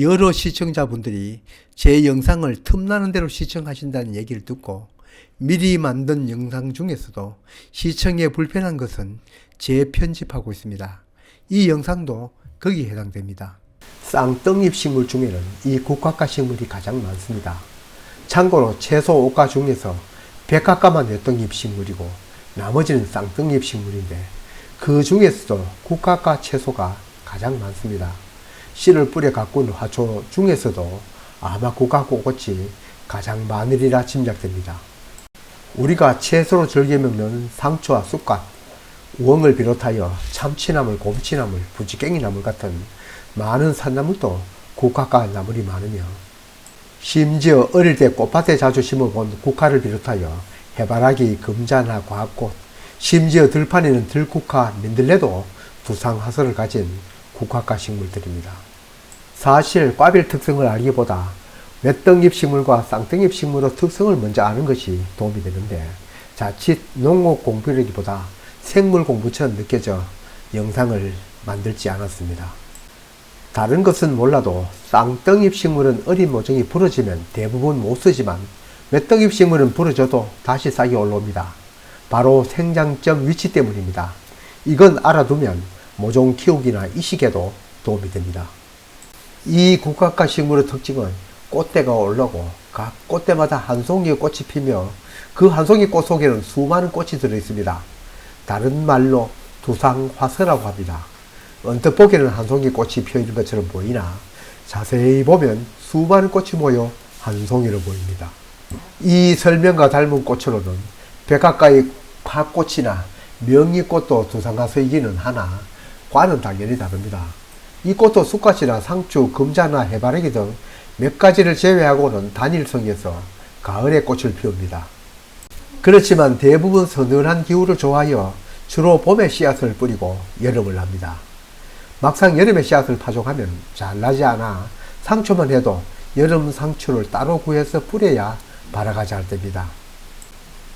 여러 시청자분들이 제 영상을 틈나는 대로 시청하신다는 얘기를 듣고 미리 만든 영상 중에서도 시청에 불편한 것은 재편집하고 있습니다. 이 영상도 거기에 해당됩니다. 쌍떡잎 식물 중에는 이 국화과 식물이 가장 많습니다. 참고로 채소 옷가 중에서 백화과만 외떡잎 식물이고 나머지는 쌍떡잎 식물인데 그 중에서도 국화과 채소가 가장 많습니다. 씨를 뿌려 가꾼 화초 중에서도 아마 국화과 꽃이 가장 많으리라 짐작됩니다. 우리가 채소로 즐겨 먹는 상추와 쑥갓, 우엉을 비롯하여 참치나물, 곰치나물, 부지깽이나물 같은 많은 산나물도 국화과 나물이 많으며 심지어 어릴 때 꽃밭에 자주 심어본 국화를 비롯하여 해바라기, 금자나 과꽃, 심지어 들판에는 들국화, 민들레도 두상화설을 가진 국화과 식물들입니다. 사실 꽈빌 특성을 알기보다 외떡잎 식물과 쌍떡잎 식물의 특성을 먼저 아는 것이 도움이 되는데 자칫 농업 공부라기보다 생물 공부처럼 느껴져 영상을 만들지 않았습니다. 다른 것은 몰라도 쌍떡잎 식물은 어린 모종이 부러지면 대부분 못 쓰지만 외떡잎 식물은 부러져도 다시 싹이 올라옵니다. 바로 생장점 위치 때문입니다. 이건 알아두면 모종 키우기나 이식에도 도움이 됩니다. 이 국화과 식물의 특징은 꽃대가 올라오고 각 꽃대마다 한 송이의 꽃이 피며 그 한 송이 꽃 속에는 수많은 꽃이 들어 있습니다. 다른 말로 두상화서라고 합니다. 언뜻 보기에는 한 송이 꽃이 피어 있는 것처럼 보이나 자세히 보면 수많은 꽃이 모여 한 송이로 보입니다. 이 설명과 닮은 꽃으로는 백화과의 화꽃이나 명이꽃도 두상화서이기는 하나 과는 당연히 다릅니다. 이 꽃도 쑥갓이나 상추, 금자나 해바라기 등 몇 가지를 제외하고는 단일성에서 가을에 꽃을 피웁니다. 그렇지만 대부분 서늘한 기후를 좋아하여 주로 봄에 씨앗을 뿌리고 여름을 납니다. 막상 여름에 씨앗을 파종하면 잘 나지 않아 상추만 해도 여름 상추를 따로 구해서 뿌려야 발화가 잘 됩니다.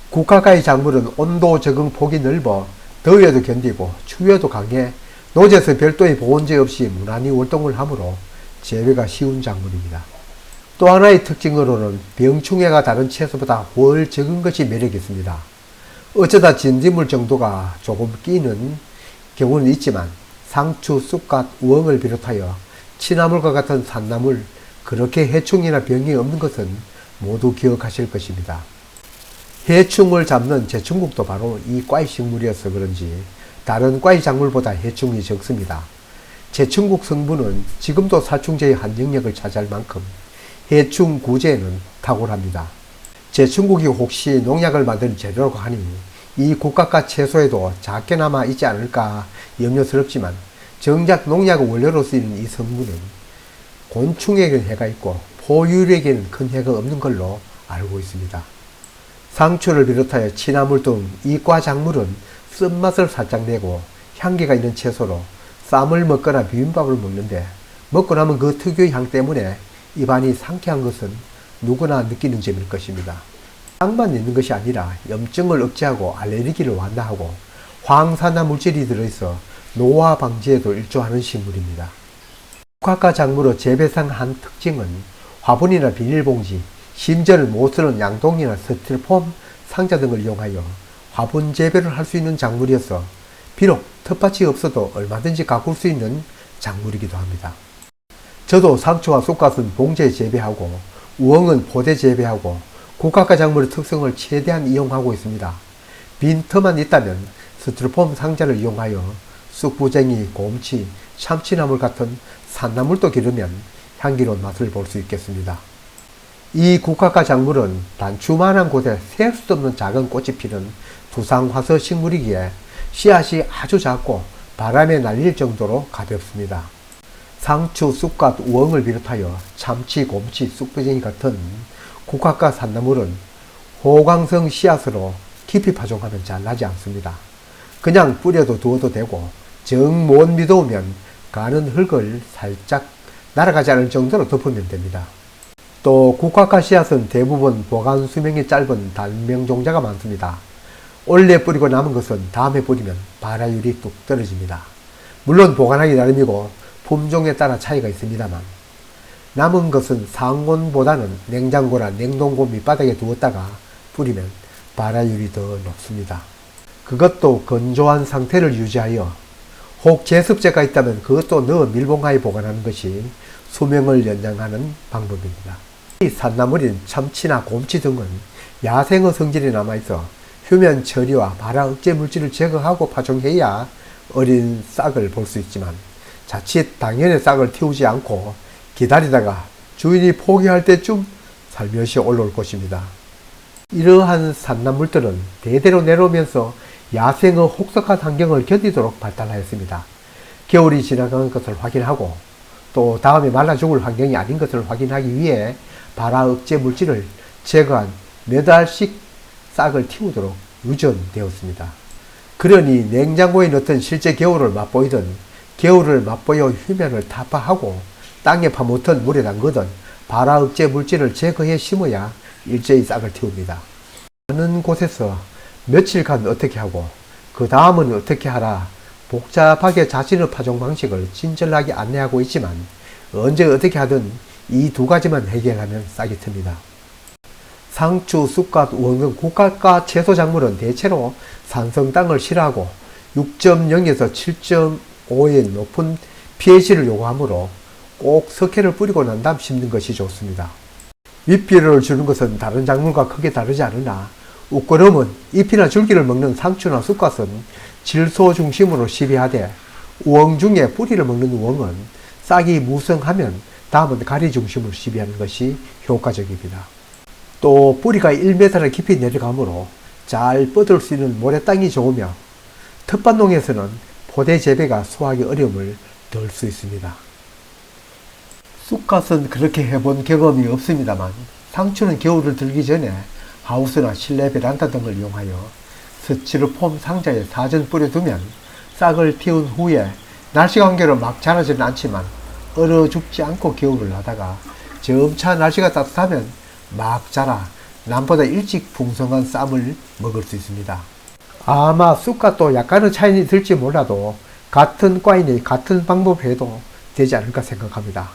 국화가의 작물은 온도 적응 폭이 넓어 더위에도 견디고 추위에도 강해 노지에서 별도의 보온제 없이 무난히 활동을 하므로 재배가 쉬운 작물입니다. 또 하나의 특징으로는 병충해가 다른 채소보다 훨 적은 것이 매력이 있습니다. 어쩌다 진딧물 정도가 조금 끼는 경우는 있지만 상추, 쑥갓, 우엉을 비롯하여 치나물과 같은 산나물, 그렇게 해충이나 병이 없는 것은 모두 기억하실 것입니다. 해충을 잡는 제충국도 바로 이 꽈이 식물이어서 그런지 다른 꽈이 작물보다 해충이 적습니다. 제충국 성분은 지금도 살충제의 한 영역을 차지할 만큼 해충 구제에는 탁월합니다. 제충국이 혹시 농약을 만드는 재료라고 하니 이 국가가 채소에도 작게나마 있지 않을까 염려스럽지만 정작 농약 원료로 쓰이는 이 성분은 곤충에게는 해가 있고 포유류에게는 큰 해가 없는 걸로 알고 있습니다. 상추를 비롯하여 치나물 등 이과 작물은 쓴맛을 살짝 내고 향기가 있는 채소로 쌈을 먹거나 비빔밥을 먹는데 먹고 나면 그 특유의 향 때문에 입안이 상쾌한 것은 누구나 느끼는 점일 것입니다. 향만 있는 것이 아니라 염증을 억제하고 알레르기를 완화하고 황산화 물질이 들어있어 노화 방지에도 일조하는 식물입니다. 국화과 작물의 재배상 한 특징은 화분이나 비닐봉지, 심지어는 못 쓰는 양동이나 스티로폼 상자 등을 이용하여 화분 재배를 할 수 있는 작물이어서 비록 텃밭이 없어도 얼마든지 가꿀 수 있는 작물이기도 합니다. 저도 상추와 쑥갓은 봉지에 재배하고 우엉은 포대 재배하고 국화과 작물의 특성을 최대한 이용하고 있습니다. 빈 틈만 있다면 스티로폼 상자를 이용하여 쑥부쟁이, 곰치, 참치나물 같은 산나물도 기르면 향기로운 맛을 볼 수 있겠습니다. 이 국화과 작물은 단추만한 곳에 셀 수 없는 작은 꽃이 피는 두상화서 식물이기에 씨앗이 아주 작고 바람에 날릴 정도로 가볍습니다. 상추, 쑥갓, 우엉을 비롯하여 참치, 곰치, 쑥부쟁이 같은 국화과 산나물은 호광성 씨앗으로 깊이 파종하면 잘 나지 않습니다. 그냥 뿌려도 두어도 되고 정못 믿어오면 가는 흙을 살짝 날아가지 않을 정도로 덮으면 됩니다. 또 국화과 씨앗은 대부분 보관 수명이 짧은 단명종자가 많습니다. 올해 뿌리고 남은 것은 다음에 뿌리면 발화율이 뚝 떨어집니다. 물론 보관하기 나름이고 품종에 따라 차이가 있습니다만 남은 것은 상온보다는 냉장고나 냉동고 밑바닥에 두었다가 뿌리면 발화율이 더 높습니다. 그것도 건조한 상태를 유지하여 혹 제습제가 있다면 그것도 넣어 밀봉하에 보관하는 것이 수명을 연장하는 방법입니다. 이 산나물인 참치나 곰치 등은 야생의 성질이 남아있어 휴면 처리와 발화 억제 물질을 제거하고 파종해야 어린 싹을 볼 수 있지만 자칫 당연의 싹을 틔우지 않고 기다리다가 주인이 포기할 때쯤 살며시 올라올 것입니다. 이러한 산나물들은 대대로 내려오면서 야생의 혹독한 환경을 견디도록 발달하였습니다. 겨울이 지나가는 것을 확인하고 또 다음에 말라 죽을 환경이 아닌 것을 확인하기 위해 발화 억제 물질을 제거한 몇 알씩 싹을 틔우도록 유전되었습니다. 그러니 냉장고에 넣던 실제 겨울을 맛보이든 겨울을 맛보여 휴면을 타파하고 땅에 파묻던 물에 담그던 발화 억제 물질을 제거해 심어야 일제히 싹을 틔웁니다. 많은 곳에서 며칠간 어떻게 하고 그 다음은 어떻게 하라 복잡하게 자신의 파종 방식을 친절하게 안내하고 있지만 언제 어떻게 하든 이 두 가지만 해결하면 싹이 틉니다. 상추, 쑥갓, 원근, 국가가 채소 작물은 대체로 산성 땅을 싫어하고 6.0에서 7.5의 높은 pH를 요구하므로 꼭 석회를 뿌리고 난 다음 심는 것이 좋습니다. 밑비료를 주는 것은 다른 작물과 크게 다르지 않으나 우거름은 잎이나 줄기를 먹는 상추나 쑥갓은 질소 중심으로 시비하되 우엉 중에 뿌리를 먹는 우엉은 싹이 무성하면 다음은 가리 중심으로 시비하는 것이 효과적입니다. 또 뿌리가 1m를 깊이 내려가므로 잘 뻗을 수 있는 모래 땅이 좋으며 텃밭농에서는 포대 재배가 소화하기 어려움을 덜 수 있습니다. 쑥갓은 그렇게 해본 경험이 없습니다만 상추는 겨울을 들기 전에 하우스나 실내 베란다 등을 이용하여 스티로폼 상자에 사전 뿌려두면 싹을 틔운 후에 날씨 관계로 막 자라지는 않지만 얼어 죽지 않고 겨울을 하다가 점차 날씨가 따뜻하면 막 자라 남보다 일찍 풍성한 쌈을 먹을 수 있습니다. 아마 쑥갓도 약간의 차이는 들지 몰라도 같은 과인이 같은 방법해도 되지 않을까 생각합니다.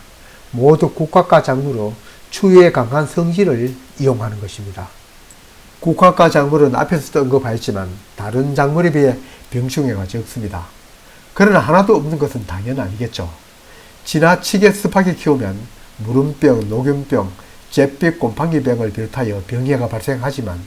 모두 국화과 작물로 추위에 강한 성질을 이용하는 것입니다. 국화과 작물은 앞에서도 언급하였지만 다른 작물에 비해 병충해가 적습니다. 그러나 하나도 없는 것은 당연 아니겠죠. 지나치게 습하게 키우면 무름병, 녹균병, 잿빛 곰팡이병을 비롯하여 병해가 발생하지만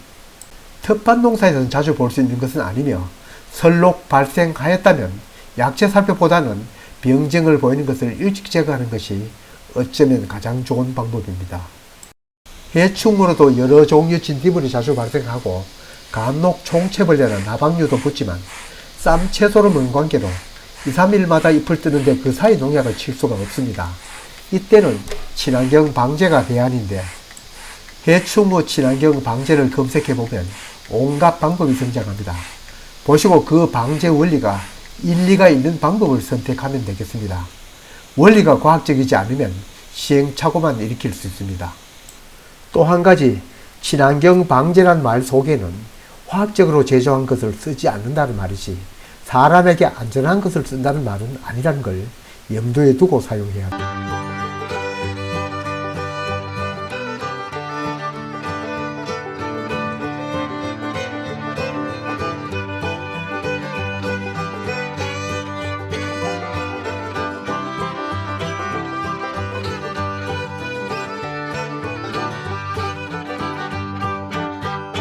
텃밭 농사에서는 자주 볼 수 있는 것은 아니며 설록 발생하였다면 약체 살펴보다는 병증을 보이는 것을 일찍 제거하는 것이 어쩌면 가장 좋은 방법입니다. 해충으로도 여러 종류 진딧물이 자주 발생하고 간혹 총체벌레나 나방류도 붙지만 쌈 채소로 먹는 관계로 2, 3일마다 잎을 뜨는데 그 사이 농약을 칠 수가 없습니다. 이때는 친환경 방제가 대안인데 해충 친환경 방제를 검색해 보면 온갖 방법이 등장합니다. 보시고 그 방제 원리가 일리가 있는 방법을 선택하면 되겠습니다. 원리가 과학적이지 않으면 시행착오만 일으킬 수 있습니다. 또 한 가지 친환경 방제란 말 속에는 화학적으로 제조한 것을 쓰지 않는다는 말이지 사람에게 안전한 것을 쓴다는 말은 아니라는 걸 염두에 두고 사용해야 합니다.